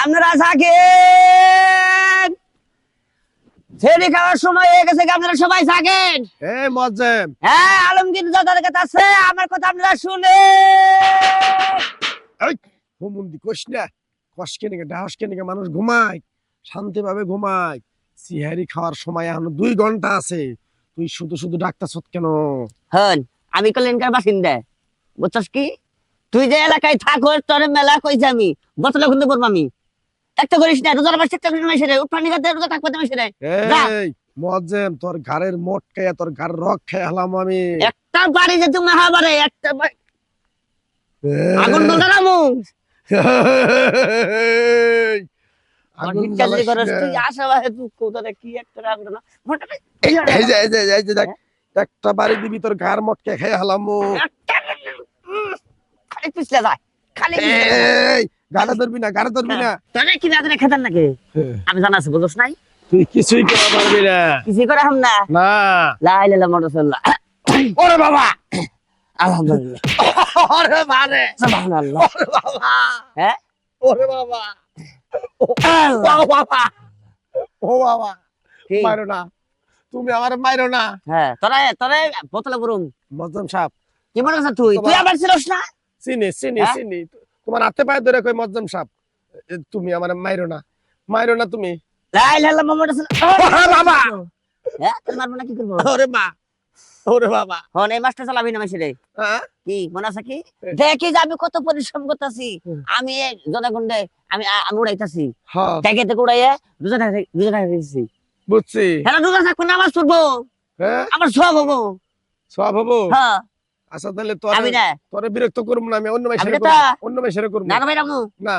আপনারা থাকেন। ফেরি খাওয়ার সময় হয়ে গেছে আপনারা সবাই থাকেন? হ্যাঁ আলমগীর দাদার কাছে আছে আমার কথা আপনারা শুনে হুমুন্দি কোষ না। কষ কেনে ডাহস কেনে মানুষ ঘুমায় শান্তি ভাবে ঘুমায়। সিহারি খাওয়ার সময় এখনও দুই ঘণ্টা আছে। তুই শুধু শুধু ডাক্তার কেন? হন আমি কল্যাণকার বাসিন্দা। বুঝছস কি? তুই যে এলাকায় থাকোস তোর মেলা কইছি আমি বোতলে খুঁজতে পড়ব আমি। একটা করিস না রোজার মাস একটা করিস না সেরে উঠানি খাতে রোজা থাকব তুমি। এই মজ্জেম তোর ঘরের মোট খাইয়া তোর ঘর রক খাই হলাম আমি। একটা বাড়ি যে তুমি হাবারে একটা আগুন কোথায় কি একটা আগুন না? এই যে এই যে এই যে দেখ। একটা বাড়ি দিবি তোর ঘর মটকে খাই হলাম খালি পিছলে যায় খালি গাড়ে ধরবি না গাড়ে ধরবি না। তোরে কি না খেতেন নাকি? আমি জানা আছে বুঝছ নাই? তুই কিছুই করা পারবি না। কিছু করে হাম না। না। ওরে বাবা। আলহামদুলিল্লাহ। ওরে সুবহানাল্লাহ। ওরে বাবা। হ্যাঁ? ওরে বাবা। ও বাবা। ও বাবা। মারো না। তুমি আমার মারো না। হ্যাঁ তোরা তোরা বোতলে বরুম মজম সাহেব। কি মনে করছ তুই? তুই আবার ছিলস না? চিনি চিনি হ্যাঁ? চিনি। তোমার হাতে পায়ে ধরে কই সাহেব এ, তুমি আমার মাইরো না। মাইরো না তুমি। আমি কত পরিশ্রম করতেছি। আমি আমি আমি উড়াইতাছি। ট্যাগে থেকে উড়াইয়া দুজা দুজা টাকা বুঝছি। হ্যাঁ দুজা থাকব না আমার সব হব। সব হব? হ্যাঁ আচ্ছা তাহলে তোর আমি না তোরে বিরক্ত করব না আমি অন্য অন্য করব না। ভাই রামু না।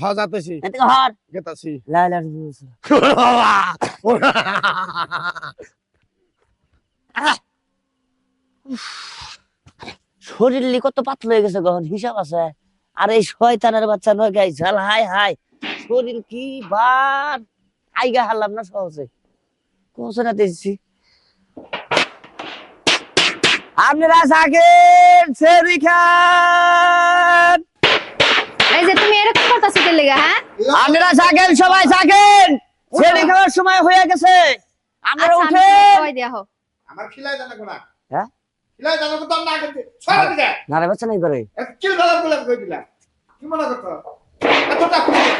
হ্যাঁ যাতেছি। এতে হর গেতাছি। বাবা ওরে শরীর লি কত পাতলা হয়ে গেছে গহন হিসাব আছে। আর এই শয়তানের বাচ্চা নয় গাই ঝাল হাই হাই। শরীর কি বার আইগা হারলাম না সহজে। না দেখছি। আপনারা থাকেন সেরি খান। এই যে তুমি এরকম করতেছো কি লেগে হ্যাঁ? আপনারা সবাই থাকেন সেরি খাওয়ার সময় হয়ে গেছে। আপনারা আচ্ছা উঠেন দেয়া হোক। আমার খিলাই জানা কোনা হ্যাঁ? খিলাই জানা কোনা না করতে দিকে না রে বাচ্চা নাই করে কিল দাদা বলে কই দিলা? কি মনে করছ? এতটা খুশি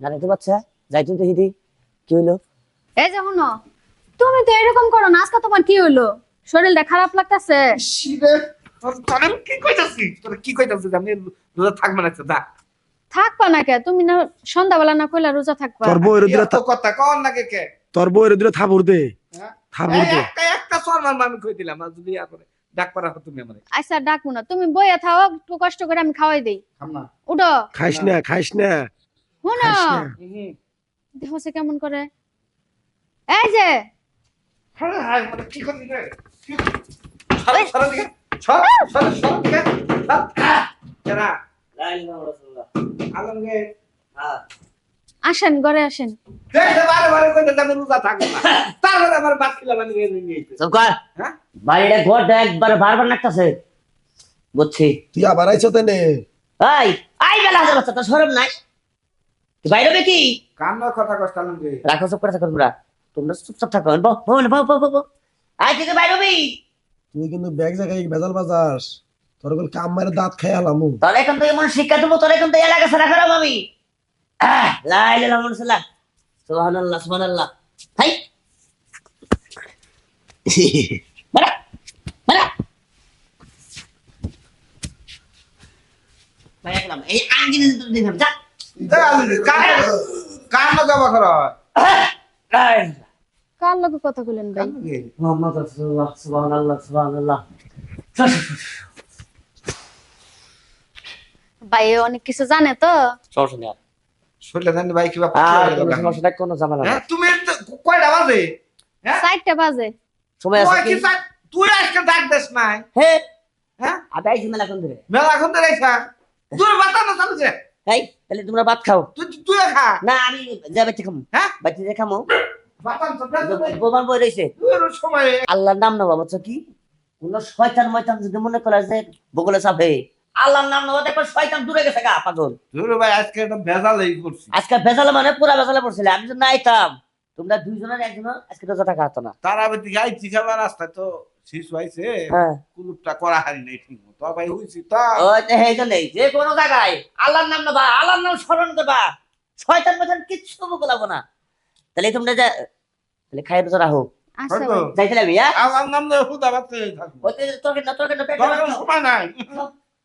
না রে তো বাচ্চা যাই তুই দেখি দি কি হইল? এই যে শুনো তুমি তো এরকম করো না আজকে তোমার কি হলো শরীরটা খারাপ লাগতেছে। কি কইতাছি? তোর কি কইতাছি আমি রোজা থাকবে না যা থাকবা না কে? তুমি না সন্ধ্যাবেলা না কইলা রোজা থাকবা? তোর বউয়ের দিলে এত কথা কন না কে? কে তোর বউয়ের দিলে থাপুর দে। হ্যাঁ? দে। একটা একটা সরমান আমি কই দিলাম যদি ডাক পারা তুমি আমারে। আচ্ছা ডাকবো না। তুমি বইয়া থাও একটু কষ্ট করে আমি খাওয়াই দেই। খাম না। উঠো। খাইস না খাইস না। শুনো খাইস দেখো সে কেমন করে? এই যে হ্যাঁ হ্যাঁ মানে কি করবি দিকে। দিকে যারা আলমগে আসেন ঘরে আসেন। বারে বারে কইতে আমি রোজা থাকব না। তারপরে আমার বাদ খিলাম আমি নিয়ে নিয়েছি। চুপ কর। হ্যাঁ? বাড়িটা ঘরটা একবার বারবার নাকতাছে বুঝছি। তুই আবার আইছো তেনে আই বেলা হাজার বাচ্চা তোর সরম নাই। তুই বাইরে কি? কান্নার কথা কষ্ট রাখো সব করে থাকো তোমরা চুপচাপ থাকো বো বো বো বো বো বো আই থেকে বাইরে হবি। তুই কিন্তু ব্যাগ জায়গায় ভেজাল বাজাস। তোর কোন কাম মারে দাঁত খাই হলাম তোর এখন তো এমন শিক্ষা দেবো তোর এখন তো এলাকা সারা খারাপ আমি। লাই লাই লামন সাল্লাহ সুবহানাল্লাহ সুবহানাল্লাহ। হাই। মারা মারা বাইরে গেলাম এই আঙ্গিনে দিলাম যা। কান্না জবা কর এই কার লগে কথা কইলেন ভাই? মোহাম্মদ রাসূলুল্লাহ সুবহানাল্লাহ সুবহানাল্লাহ। ভাই অনেক কিছু জানে তো? শুনলে জানি ভাই কোনো ঝামেলা নেই। হ্যাঁ তুমি কয়টা বাজে? হ্যাঁ? বাজে। সময় আছে কি? কি তুই আজকে ডাক দেস নাই। হে! হ্যাঁ? আবে আইছি মেলা কোন ধরে মেলা এখন তো রেখা তুই বাতা না এই তাহলে তোমরা ভাত খাও। তুই তুই খা। না আমি যা বাচ্চা খামো। হ্যাঁ? বাচ্চা দিয়ে খামো। বাতা বই রয়েছে আল্লাহর নাম নেওয়া বাচ্চা কি? কোন শয়তান ময়তান যদি মনে করে যে বগলে চাপে আল্লাহর নাম নেওয়া দেখো শয়তান দূরে গেছে গা পাগল। ভাই আজকে একটা ভেজাল করছি আজকে ভেজালে মানে পুরা ভেজালে পড়ছিলে আমি তোমরা দুইজনের একজন আজকে রোজা টাকা হতো না। তার আবার তো শিশু আইছে কুলুপটা করা হারি নাই ঠিক মতো। ভাই হইছি তা। ওই যে এই জন্যই যে কোনো জায়গায় আল্লাহর নাম নেবা আল্লাহর নাম স্মরণ করবা। শয়তান মতন কিচ্ছু বলাবো না। তাহলে তোমরা যা তাহলে খাই আচ্ছা হয়তো ভাই যাইছিলাম ইয়া আমার নাম হুদা বাচ্চা তোকে না তোকে না সময় নাই